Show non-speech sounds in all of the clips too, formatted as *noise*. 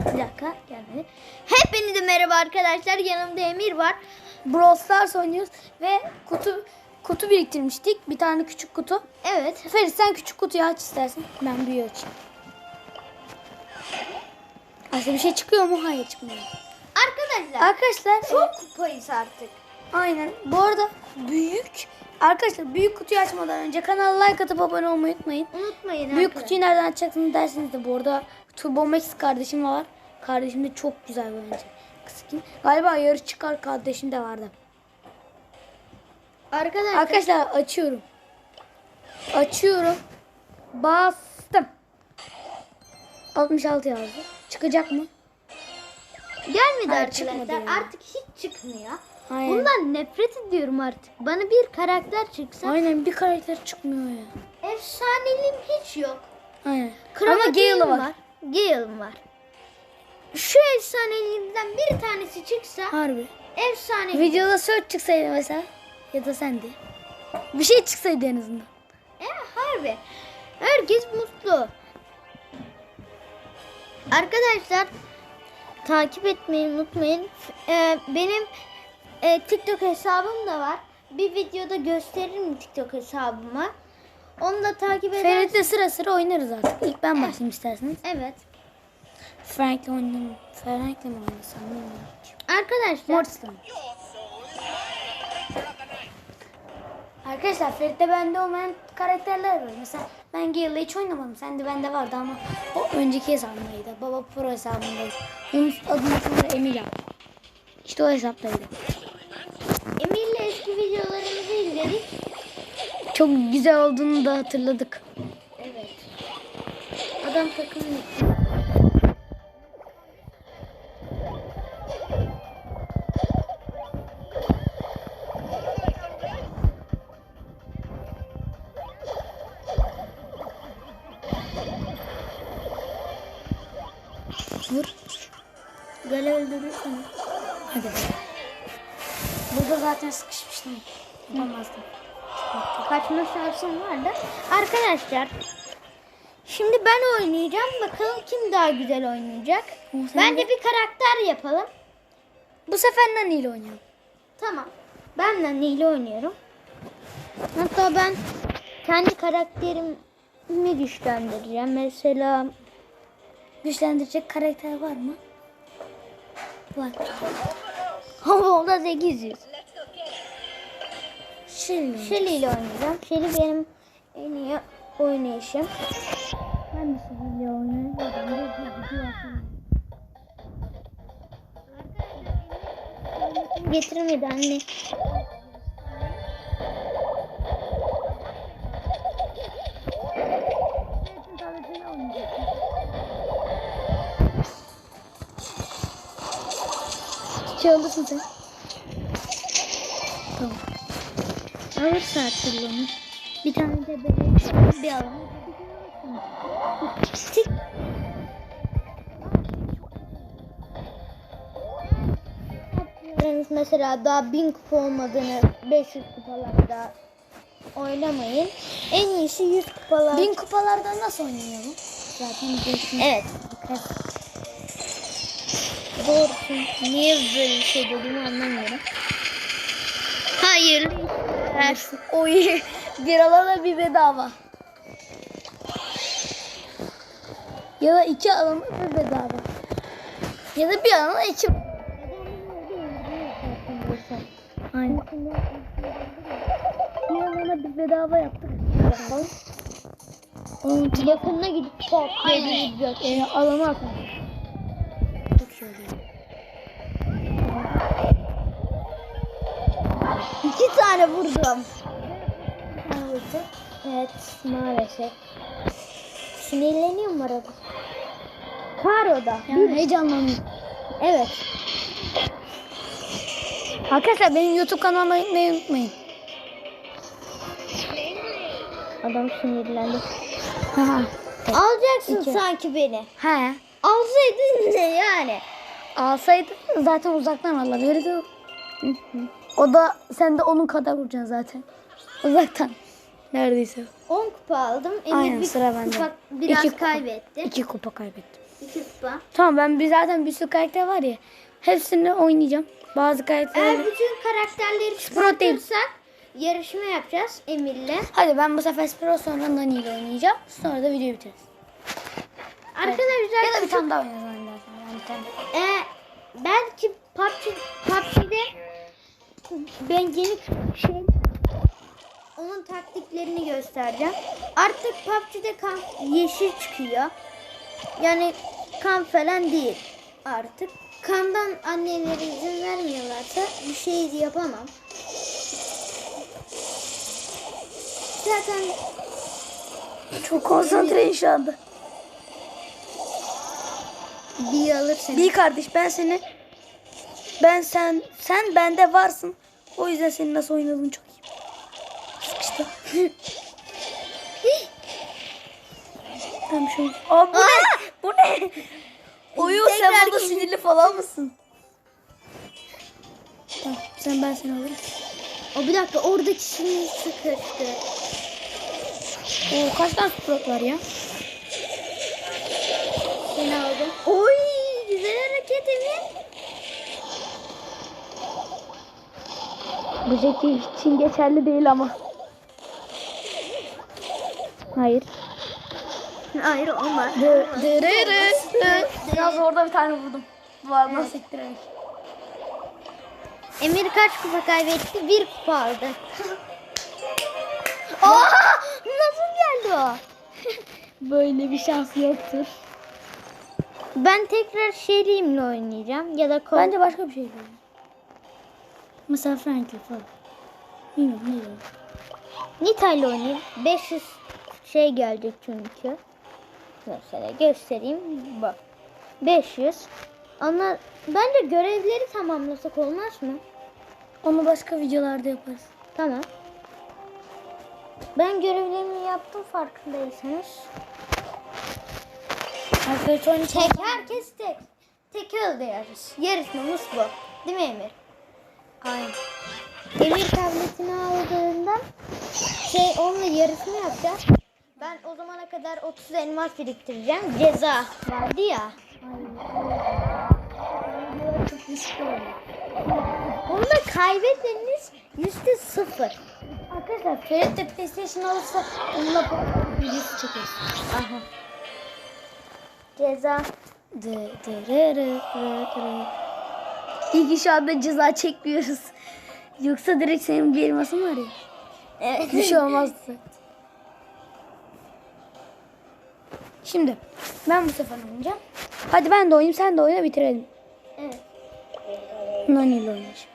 Bir dakika gelmedi. Hepinize merhaba arkadaşlar. Yanımda Emir var. Brawl Stars oynuyoruz ve kutu kutu biriktirmiştik. Bir tane küçük kutu. Evet. Ferit sen küçük kutuyu aç istersen. Ben büyüğü açayım. Aslında bir şey çıkıyor mu? Hayır çıkmıyor. Arkadaşlar Arkadaşlar çok kupayız artık. aynen. Bu arada büyük arkadaşlar büyük kutuyu açmadan önce kanala like atıp abone olmayı unutmayın. Unutmayın Büyük arkadaşlar. kutuyu nereden açacaksınız derseniz de bu arada Turbo Max kardeşim var. Kardeşim de çok güzel bence. Skin. Galiba yarış çıkar kardeşim de vardı. Arkadaşlar, Arkadaşlar açıyorum. Açıyorum. Bastım. 66 yazdı. Çıkacak mı? gelmedi Hayır, arkadaşlar. yani. Artık hiç çıkmıyor. Aynen. Bundan nefret ediyorum artık. Bana bir karakter çıksa Aynen bir karakter çıkmıyor ya. efsaneliğim hiç yok. Aynen. Kral Ama Gale'ı var. var. Gale'ım var. Şu efsaneliğimden bir tanesi çıksa Harbi. efsane. Videoda search çıksaydı mesela. Ya da sen de. Bir şey çıksaydı en azından. E, harbi. Herkes mutlu. Arkadaşlar takip etmeyi unutmayın. Ee, benim e, TikTok hesabım da var. Bir videoda gösteririm TikTok hesabımı. Onu da takip ederseniz. Ferit'le sıra sıra oynarız artık. İlk ben başlayayım isterseniz. Evet. Frank'le oynayalım. Frank'le mi oynasam bilmiyorum. Arkadaşlar Mortis'le mi? Arkadaşlar Ferit'te bende olmayan karakterler var. Mesela ben Gale'la hiç oynamadım. Sende bende vardı ama o önceki hesabımdaydı. Baba Pro hesabımdaydı. Onun adını sonra Emir yaptı. İşte o hesaptaydı. Emir'le eski videolarımızı izledik. Çok güzel olduğunu da hatırladık. Evet. Adam takımını Vur. Gel öldürür seni. Hadi. Burada zaten sıkışmıştım. Yapamazdım. Kaçma şansım vardı. Arkadaşlar şimdi ben oynayacağım. Bakalım kim daha güzel oynayacak. Bence de- bir karakter yapalım. Bu sefer Nani ile oynayalım. Tamam. Ben de Nil'i oynuyorum. Hatta ben kendi karakterimi güçlendireceğim. Mesela Güçlendirecek karakter var mı? Var. *laughs* Havolda 800. Şimdi. Shelly ile oynayacağım. Shelly benim en iyi oynayışım. Ben de sizinle oynayacağım. Getirmedi anne. Şey olursun sen. Alırsa hatırlı onu. Bir tane de böyle bir alalım. Çık. Mesela daha 1000 kupa olmadığını 500 kupalarda oynamayın. En iyisi 100 kupalar. Bin kupalarda nasıl bu? Zaten biliyorsun. Evet. Doğrusu niye böyle bir şey dediğimi anlamıyorum. Hayır. Oy. *laughs* Bir alana bir bedava. Ya da iki alana bir bedava. Ya da bir alana iki. Aynen. Bir alana bir bedava yaptık. Onun Yakınına gidip pat dediğiniz yok. e, alana atalım. İki tane vurdum. Evet maalesef. Sinirleniyorum arada. Karo'da. Yani heyecanlandım. Evet. Arkadaşlar benim YouTube kanalıma gitmeyi unutmayın. Adam sinirlendi. Ha. Alacaksın İki. sanki beni. He. Alsaydın ne yani? Alsaydı zaten uzaktan alabilirdi. O da sen de onun kadar vuracaksın zaten. Uzaktan. Neredeyse. 10 kupa aldım. Emir Aynen, bir sıra bende. kupa biraz İki kupa. kaybetti. İki kupa kaybettim. İki kupa. Tamam ben bir zaten bir sürü karakter var ya. Hepsini oynayacağım. Bazı Eğer karakterleri. bütün karakterleri çıkartırsak yarışma yapacağız Emir'le. Hadi ben bu sefer Spiro sonra Nani ile oynayacağım. Sonra da videoyu bitiririz. Arkadaşlar Ya da bir tane daha oynarsan. Yani bir tane. Ee, belki PUBG, PUBG'de ben yeni şey onun taktiklerini göstereceğim. Artık PUBG'de kan yeşil çıkıyor. Yani kan falan değil artık. Kandan anneleri izin vermiyorlarsa bir şey yapamam. Zaten Çok konsantreyim şu anda. bir alır seni. Bir kardeş ben seni ben sen sen bende varsın. O yüzden senin nasıl oynadığını çok iyi. Sıkıştı. Tamam şu. Aa bu ne? Bu ne? Oyu sen burada sinirli falan mısın? Tamam sen ben seni alırım. O bir dakika oradaki şimdi sıkıştı. Oo kaç tane sprot var ya? Seni aldım. Oy güzel hareket Emir. Bu Jackie için geçerli değil ama. Hayır. Hayır olmaz. Biraz orada bir tane vurdum. Duvardan sektirerek. Emir kaç kupa kaybetti? Bir kupa aldı. *laughs* Aa, nasıl geldi o? *laughs* Böyle bir şans yoktur. Ben tekrar Şerim'le oynayacağım ya da Kol. Bence başka bir şey değil. Mesela Franklin falan. Bilmiyorum ne diyorum. Nita'yla oynayayım. 500 şey gelecek çünkü. Mesela göstereyim. Bak. 500. Ama bence görevleri tamamlasak olmaz mı? Onu başka videolarda yaparız. Tamam. Ben görevlerimi yaptım farkındaysanız. Arkadaşlar Tek herkes tek. Tek öldü yarış. Yarışmamız bu. Değil mi Emir? Aynen. Emir tabletini aldığında şey onunla yarışma yapacağız. Ben o zamana kadar 30 elmas biriktireceğim. Ceza vardı ya. Onu da kaybetmeniz yüzde sıfır. Arkadaşlar Ferit de PlayStation alırsa onunla videosu çekeriz. Aha. Ceza. Dı İyi ki şu anda ceza çekmiyoruz. Yoksa direkt senin bir elmasın var ya. Evet. Bir şey olmazdı. Şimdi ben bu sefer oynayacağım. Hadi ben de oynayayım sen de oyna bitirelim. evet. Nani ile oynayacağım.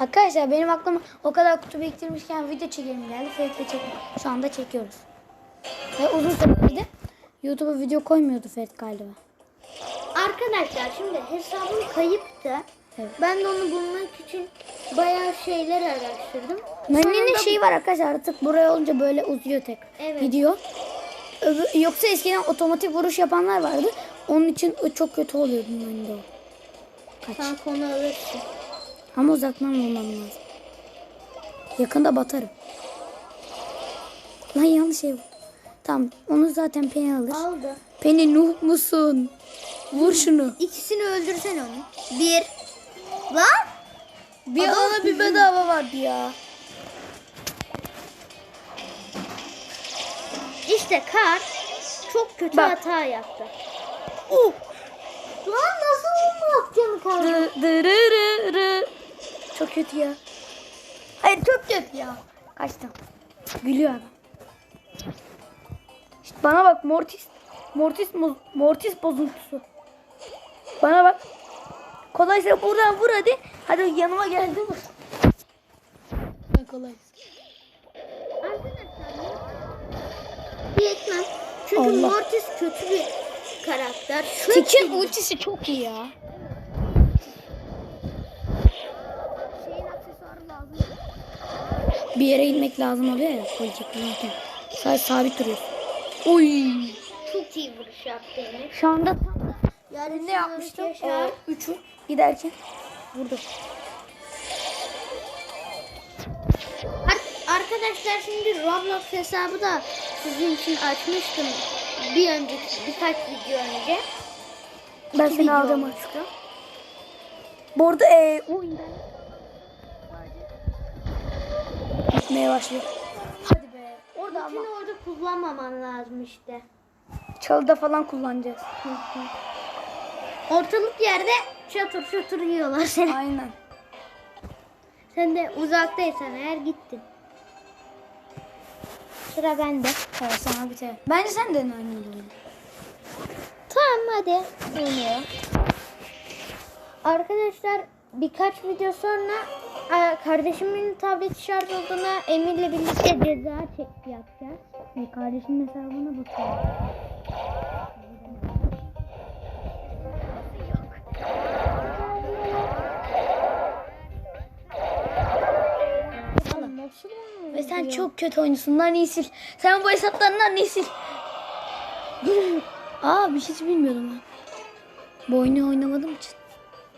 Arkadaşlar benim aklıma o kadar kutu biriktirmişken video çekelim geldi. Ferit'le çekelim. Şu anda çekiyoruz. Ve uzun süredir YouTube'a video koymuyordu Ferit galiba. Arkadaşlar şimdi hesabım kayıptı. Evet. Ben de onu bulmak için bayağı şeyler araştırdım. Nani'nin Sonunda- şeyi var arkadaşlar artık buraya olunca böyle uzuyor tek Evet. gidiyor. Öbür- yoksa eskiden otomatik vuruş yapanlar vardı. Onun için çok kötü oluyordu Nani'de o. Kaç. Sen konu alırsın. Ama uzaktan vurmam lazım. Yakında batarım. Lan yanlış şey bu. Tamam onu zaten Penny alır. Aldı. Penny Nuh musun? Vur şunu. İkisini öldürsen onu. Bir. Lan. Bir Adam alana bir bedava vardı ya. İşte kar çok kötü Bak. hata yaptı. Uh. Lan nasıl olmaz canı kaldı? Dı- dırırırı. Çok kötü ya. Hayır çok kötü ya. Kaçtım. Gülüyor adam. İşte bana bak Mortis. Mortis mo- Mortis bozuntusu. Bana bak. Kolaysa buradan vur hadi. Hadi yanıma geldi vur. Kolay. Yetmem. Çünkü Allah. Mortis kötü bir karakter. Tikin ultisi çok iyi ya. Bir yere gitmek lazım oluyor ya. Sadece sabit duruyor. Oy. Çok iyi vuruş yaptı. Şu anda Yani ne yapmıştım? Ee, üçü giderken vurdum. Ar- Arkadaşlar şimdi Roblox hesabı da sizin için açmıştım bir önceki birkaç video önce. Ben İki seni video alacağım artık. Bu arada e, o internet gitmeye başlıyor. Hadi be. Orada ama orada kullanmaman lazım işte. çalıda falan kullanacağız. Ortalık yerde çatır çatır yiyorlar seni. Aynen. Sen de uzaktaysan eğer gittin. Sıra bende. Evet sana biter. Bence sen de oyunu. Tamam hadi oynayalım. Arkadaşlar birkaç video sonra e, kardeşimin tableti şarj olduğuna Emir'le birlikte ceza çekti yapacağız. E, kardeşimin hesabına bakıyorum. Nasıl olmuyor Ve sen ya? çok kötü oyuncusun lan iyi sil. Sen bu hesaplarından iyi sil. *laughs* Aa bir şey bilmiyordum ben. Bu oyunu oynamadığım için.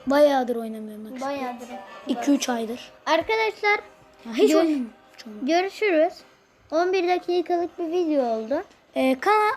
Bayağıdır oynamıyorum bak. Bayağıdır. 2-3 aydır. Arkadaşlar Ya hiç Gö- oynamıyorum. görüşürüz. 11 dakikalık bir video oldu. Ee, kana